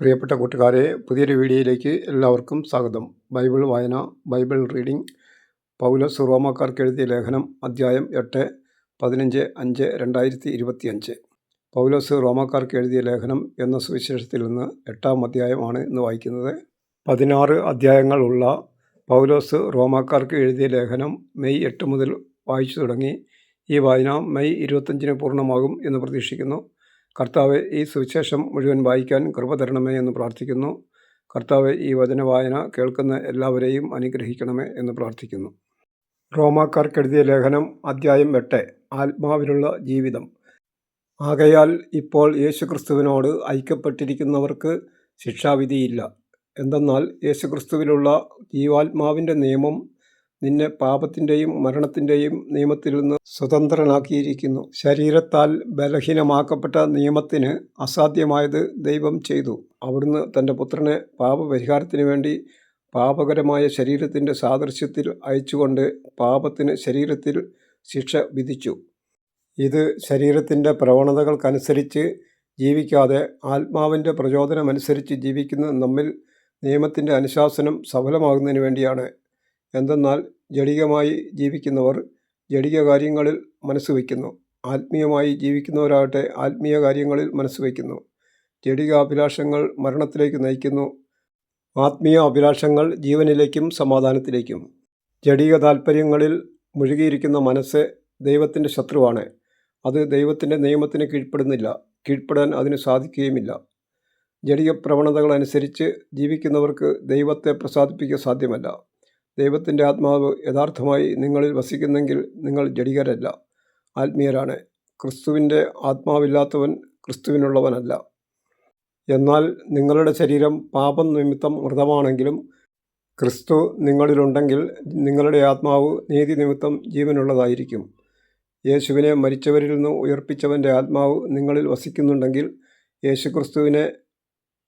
പ്രിയപ്പെട്ട കൂട്ടുകാരെ പുതിയൊരു വീഡിയോയിലേക്ക് എല്ലാവർക്കും സ്വാഗതം. ബൈബിൾ വായന ബൈബിൾ റീഡിംഗ് പൗലോസ് റോമാക്കാർക്ക് എഴുതിയ ലേഖനം അധ്യായം എട്ട് പതിനഞ്ച് അഞ്ച് രണ്ടായിരത്തി ഇരുപത്തിയഞ്ച് പൗലോസ് റോമാക്കാർക്ക് എഴുതിയ ലേഖനം എന്ന സുവിശേഷത്തിൽ നിന്ന് എട്ടാം അധ്യായമാണ് ഇന്ന് വായിക്കുന്നത്. പതിനാറ് അധ്യായങ്ങളുള്ള പൗലോസ് റോമാക്കാർക്ക് എഴുതിയ ലേഖനം മെയ് എട്ട് മുതൽ വായിച്ചു തുടങ്ങി. ഈ വായന മെയ് ഇരുപത്തഞ്ചിന് പൂർണമാകും എന്ന് പ്രതീക്ഷിക്കുന്നു. കർത്താവ് ഈ സുവിശേഷം മുഴുവൻ വായിക്കാൻ കൃപ തരണമേ എന്ന് പ്രാർത്ഥിക്കുന്നു. കർത്താവ് ഈ വചന വായന കേൾക്കുന്ന എല്ലാവരെയും അനുഗ്രഹിക്കണമേ എന്ന് പ്രാർത്ഥിക്കുന്നു. റോമാക്കാർക്കെഴുതിയ ലേഖനം അദ്ധ്യായം എട്ട് ആത്മാവിലുള്ള ജീവിതം. ആകയാൽ ഇപ്പോൾ യേശുക്രിസ്തുവിനോട് ഐക്യപ്പെട്ടിരിക്കുന്നവർക്ക് ശിക്ഷാവിധിയില്ല. എന്തെന്നാൽ യേശുക്രിസ്തുവിലുള്ള ജീവാത്മാവിന്റെ നിയമം നിന്നെ പാപത്തിന്റെയും മരണത്തിന്റെയും നിയമത്തിൽ നിന്ന് സ്വതന്ത്രനാക്കിയിരിക്കുന്നു. ശരീരത്താൽ ബലഹീനമാക്കപ്പെട്ട നിയമത്തിന് അസാധ്യമായത് ദൈവം ചെയ്തു. അവിടുന്ന് തന്റെ പുത്രനെ പാപപരിഹാരത്തിന് വേണ്ടി പാപകരമായ ശരീരത്തിന്റെ സാദൃശ്യത്തിൽ അയച്ചുകൊണ്ട് പാപത്തിന് ശരീരത്തിൽ ശിക്ഷ വിധിച്ചു. ഇത് ശരീരത്തിന്റെ പ്രവണതകൾക്കനുസരിച്ച് ജീവിക്കാതെ ആത്മാവിന്റെ പ്രചോദനമനുസരിച്ച് ജീവിക്കുന്ന നമ്മിൽ നിയമത്തിന്റെ അനുശാസനം സഫലമാകുന്നതിന് വേണ്ടിയാണ്. എന്തെന്നാൽ ജഡികമായി ജീവിക്കുന്നവർ ജഡിക കാര്യങ്ങളിൽ മനസ്സ് വയ്ക്കുന്നു. ആത്മീയമായി ജീവിക്കുന്നവരാകട്ടെ ആത്മീയ കാര്യങ്ങളിൽ മനസ്സ് വയ്ക്കുന്നു. ജഡിക അഭിലാഷങ്ങൾ മരണത്തിലേക്ക് നയിക്കുന്നു. ആത്മീയ അഭിലാഷങ്ങൾ ജീവനിലേക്കും സമാധാനത്തിലേക്കും. ജഡിക താൽപ്പര്യങ്ങളിൽ മുഴുകിയിരിക്കുന്ന മനസ്സ് ദൈവത്തിന്റെ ശത്രുവാണ്. അത് ദൈവത്തിന്റെ നിയമത്തിന് കീഴ്പ്പെടുന്നില്ല. കീഴ്പ്പെടാൻ അതിന് സാധിക്കുകയുമില്ല. ജടിക പ്രവണതകളനുസരിച്ച് ജീവിക്കുന്നവർക്ക് ദൈവത്തെ പ്രസാദിപ്പിക്കാൻ സാധ്യമല്ല. ദൈവത്തിന്റെ ആത്മാവ് യഥാർത്ഥമായി നിങ്ങളിൽ വസിക്കുന്നെങ്കിൽ നിങ്ങൾ ജഡികരല്ല. ആത്മീയരാണ്. ക്രിസ്തുവിന്റെ ആത്മാവില്ലാത്തവൻ ക്രിസ്തുവിനുള്ളവനല്ല. എന്നാൽ നിങ്ങളുടെ ശരീരം പാപം നിമിത്തം മൃതമാണെങ്കിലും ക്രിസ്തു നിങ്ങളിലുണ്ടെങ്കിൽ നിങ്ങളുടെ ആത്മാവ് നീതി നിമിത്തം ജീവനുള്ളതായിരിക്കും. യേശുവിനെ മരിച്ചവരിൽ നിന്ന് ഉയർപ്പിച്ചവന്റെ ആത്മാവ് നിങ്ങളിൽ വസിക്കുന്നുണ്ടെങ്കിൽ യേശുക്രിസ്തുവിനെ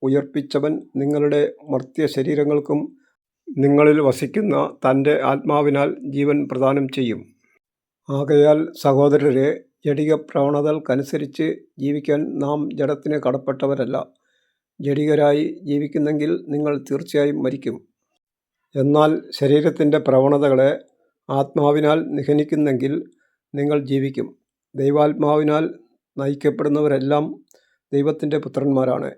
ഉയർപ്പിച്ചവൻ നിങ്ങളുടെ മർത്യ ശരീരങ്ങൾക്കും നിങ്ങളിൽ വസിക്കുന്ന തന്റെ ആത്മാവിനാൽ ജീവൻ പ്രദാനം ചെയ്യും. ആകയാൽ സഹോദരരെ ജടിക പ്രവണതകൾക്കനുസരിച്ച് ജീവിക്കാൻ നാം ജഡത്തിന് കടപ്പെട്ടവരല്ല. ജഡികരായി ജീവിക്കുന്നെങ്കിൽ നിങ്ങൾ തീർച്ചയായും മരിക്കും. എന്നാൽ ശരീരത്തിന്റെ പ്രവണതകളെ ആത്മാവിനാൽ നിഹനിക്കുന്നെങ്കിൽ നിങ്ങൾ ജീവിക്കും. ദൈവാത്മാവിനാൽ നയിക്കപ്പെടുന്നവരെല്ലാം ദൈവത്തിന്റെ പുത്രന്മാരാണ്.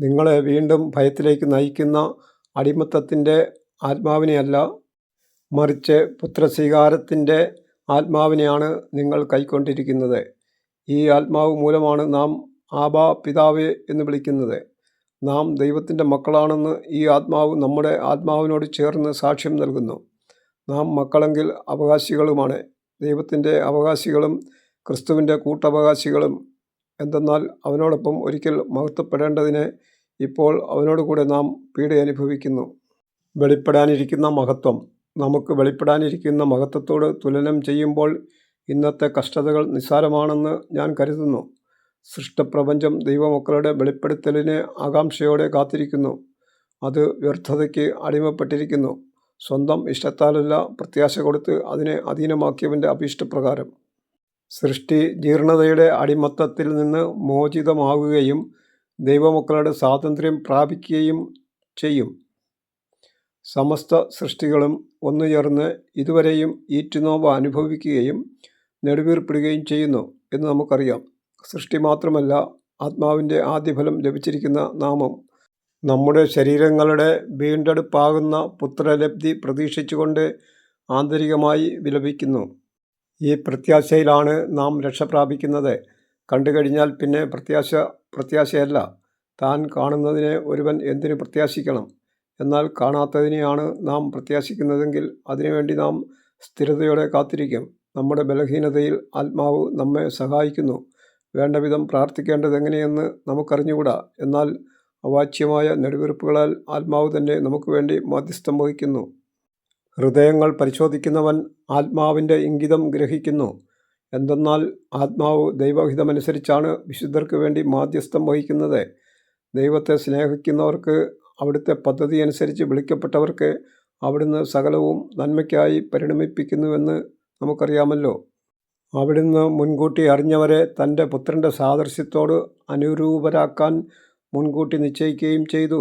നിങ്ങളെ വീണ്ടും ഭയത്തിലേക്ക് നയിക്കുന്ന അടിമത്തത്തിന്റെ ആത്മാവിനെയല്ല മറിച്ച് പുത്രസ്വീകാരത്തിന്റെ ആത്മാവിനെയാണ് നിങ്ങൾ കൈക്കൊണ്ടിരിക്കുന്നത്. ഈ ആത്മാവ് മൂലമാണ് നാം ആബാ പിതാവേ എന്ന് വിളിക്കുന്നത്. നാം ദൈവത്തിന്റെ മക്കളാണെന്ന് ഈ ആത്മാവ് നമ്മുടെ ആത്മാവിനോട് ചേർന്ന് സാക്ഷ്യം നൽകുന്നു. നാം മക്കളെങ്കിൽ അവകാശികളുമാണ്. ദൈവത്തിന്റെ അവകാശികളും ക്രിസ്തുവിന്റെ കൂട്ടവകാശികളും. എന്തെന്നാൽ അവനോടൊപ്പം ഒരിക്കൽ മഹത്വപ്പെടേണ്ടതിന് ഇപ്പോൾ അവനോട് കൂടെ നാം പീഡ അനുഭവിക്കുന്നു വെളിപ്പെടാനിരിക്കുന്ന മഹത്വം. നമുക്ക് വെളിപ്പെടാനിരിക്കുന്ന മഹത്വത്തോട് തുലനം ചെയ്യുമ്പോൾ ഇന്നത്തെ കഷ്ടതകൾ നിസ്സാരമാണെന്ന് ഞാൻ കരുതുന്നു. സൃഷ്ടപ്രപഞ്ചം ദൈവമക്കളുടെ വെളിപ്പെടുത്തലിനെ ആകാംക്ഷയോടെ കാത്തിരിക്കുന്നു. അത് വ്യർത്ഥതയ്ക്ക് അടിമപ്പെട്ടിരിക്കുന്നു. സ്വന്തം ഇഷ്ടത്താലല്ല പ്രത്യാശ കൊടുത്ത് അതിനെ അധീനമാക്കിയവന്റെ അഭീഷ്ടപ്രകാരം. സൃഷ്ടി ജീർണതയുടെ അടിമത്തത്തിൽ നിന്ന് മോചിതമാകുകയും ദൈവമക്കളുടെ സ്വാതന്ത്ര്യം പ്രാപിക്കുകയും ചെയ്യും. സമസ്ത സൃഷ്ടികളും ഒന്നുചേർന്ന് ഇതുവരെയും ഈറ്റുനോവ് അനുഭവിക്കുകയും നെടുവീർപ്പിടുകയും ചെയ്യുന്നു എന്ന് നമുക്കറിയാം. സൃഷ്ടി മാത്രമല്ല ആത്മാവിന്റെ ആദ്യഫലം ലഭിച്ചിരിക്കുന്ന നാമം. നമ്മുടെ ശരീരങ്ങളുടെ വീണ്ടെടുപ്പാകുന്ന പുത്രലബ്ധി പ്രതീക്ഷിച്ചുകൊണ്ട് ആന്തരികമായി വിലപിക്കുന്നു. ഈ പ്രത്യാശയിലാണ് നാം രക്ഷ പ്രാപിക്കുന്നത് കണ്ടു കഴിഞ്ഞാൽ പിന്നെ പ്രത്യാശ പ്രത്യാശയല്ല. താൻ കാണുന്നതിനെ ഒരുവൻ എന്തിനു പ്രത്യാശിക്കണം? എന്നാൽ കാണാത്തതിനെയാണ് നാം പ്രത്യാശിക്കുന്നതെങ്കിൽ അതിനുവേണ്ടി നാം സ്ഥിരതയോടെ കാത്തിരിക്കും. നമ്മുടെ ബലഹീനതയിൽ ആത്മാവ് നമ്മെ സഹായിക്കുന്നു. വേണ്ട വിധം പ്രാർത്ഥിക്കേണ്ടത് എങ്ങനെയെന്ന് നമുക്കറിഞ്ഞുകൂടാ. എന്നാൽ അവാച്യമായ നെടുവീർപ്പുകളാൽ ആത്മാവ് തന്നെ നമുക്ക് വേണ്ടി മാധ്യസ്ഥം വഹിക്കുന്നു. ഹൃദയങ്ങൾ പരിശോധിക്കുന്നവൻ ആത്മാവിന്റെ ഇംഗിതം ഗ്രഹിക്കുന്നു. എന്തെന്നാൽ ആത്മാവ് ദൈവഹിതമനുസരിച്ചാണ് വിശുദ്ധർക്ക് വേണ്ടി മാധ്യസ്ഥം വഹിക്കുന്നത്. ദൈവത്തെ സ്നേഹിക്കുന്നവർക്ക് അവിടുത്തെ പദ്ധതി അനുസരിച്ച് വിളിക്കപ്പെട്ടവർക്ക് അവിടുന്ന് സകലവും നന്മയ്ക്കായി പരിണമിപ്പിക്കുന്നുവെന്ന് നമുക്കറിയാമല്ലോ. അവിടുന്ന് മുൻകൂട്ടി അറിഞ്ഞവരെ തന്റെ പുത്രന്റെ സാദൃശ്യത്തോട് അനുരൂപരാക്കാൻ മുൻകൂട്ടി നിശ്ചയിക്കുകയും ചെയ്തു.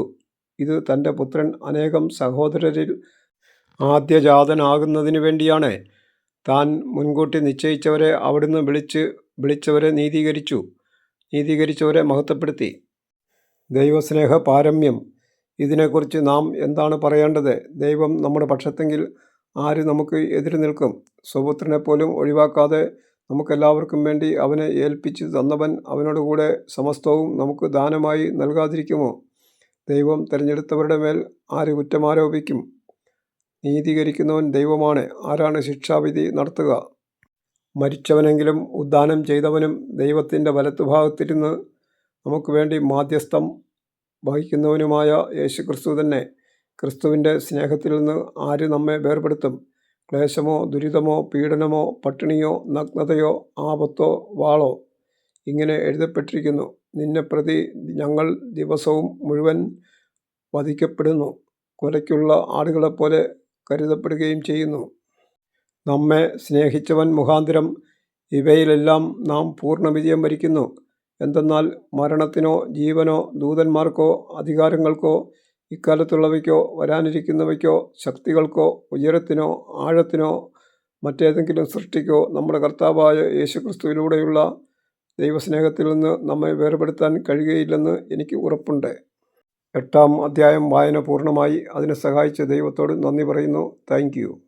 ഇത് തന്റെ പുത്രൻ അനേകം സഹോദരരിൽ ആദ്യജാതനാകുന്നതിന് വേണ്ടിയാണ്. താൻ മുൻകൂട്ടി നിശ്ചയിച്ചവരെ അവിടുന്ന് വിളിച്ച് വിളിച്ചവരെ നീതീകരിച്ചു. നീതീകരിച്ചവരെ മഹത്വപ്പെടുത്തി. ദൈവസ്നേഹ പാരമ്യം. ഇതിനെക്കുറിച്ച് നാം എന്താണ് പറയേണ്ടത്? ദൈവം നമ്മുടെ പക്ഷത്തെങ്കിൽ ആര് നമുക്ക് എതിര് നിൽക്കും? സ്വപുത്രനെ പോലും ഒഴിവാക്കാതെ നമുക്കെല്ലാവർക്കും വേണ്ടി അവനെ ഏൽപ്പിച്ച് തന്നവൻ അവനോട് കൂടെ സമസ്തവും നമുക്ക് ദാനമായി നൽകാതിരിക്കുമോ? ദൈവം തിരഞ്ഞെടുത്തവരുടെ മേൽ ആര് കുറ്റമാരോപിക്കും നീതീകരിക്കുന്നവൻ ദൈവമാണ്. ആരാണ് ശിക്ഷാവിധി നടത്തുക? മരിച്ചവനെങ്കിലും ഉദ്ദാനം ചെയ്തവനും ദൈവത്തിന്റെ വലത്തുഭാഗത്തിരുന്ന് നമുക്ക് വേണ്ടി മാധ്യസ്ഥം വഹിക്കുന്നവനുമായ യേശു ക്രിസ്തു തന്നെ. ക്രിസ്തുവിന്റെ സ്നേഹത്തിൽ നിന്ന് ആര് നമ്മെ വേർപെടുത്തും? ക്ലേശമോ ദുരിതമോ പീഡനമോ പട്ടിണിയോ നഗ്നതയോ ആപത്തോ വാളോ? ഇങ്ങനെ എഴുതപ്പെട്ടിരിക്കുന്നു. നിന്നെ പ്രതി ഞങ്ങൾ ദിവസവും മുഴുവൻ വധിക്കപ്പെടുന്നു. കൊലയ്ക്കുള്ള ആടുകളെപ്പോലെ കരുതപ്പെടുകയും ചെയ്യുന്നു. നമ്മെ സ്നേഹിച്ചവൻ മുഖാന്തരം ഇവയിലെല്ലാം നാം പൂർണ വിജയം വരിക്കുന്നു. എന്തെന്നാൽ മരണത്തിനോ ജീവനോ ദൂതന്മാർക്കോ അധികാരങ്ങൾക്കോ ഇക്കാലത്തുള്ളവയ്ക്കോ വരാനിരിക്കുന്നവയ്ക്കോ ശക്തികൾക്കോ ഉയരത്തിനോ ആഴത്തിനോ മറ്റേതെങ്കിലും സൃഷ്ടിക്കോ നമ്മുടെ കർത്താവായ യേശുക്രിസ്തുവിലൂടെയുള്ള ദൈവസ്നേഹത്തിൽ നിന്ന് നമ്മെ വേർപെടുത്താൻ കഴിയുകയില്ലെന്ന് എനിക്ക് ഉറപ്പുണ്ട്. എട്ടാം അധ്യായം വായന പൂർണമായി. അതിനെ സഹായിച്ച ദൈവത്തോട് നന്ദി പറയുന്നു. Thank you.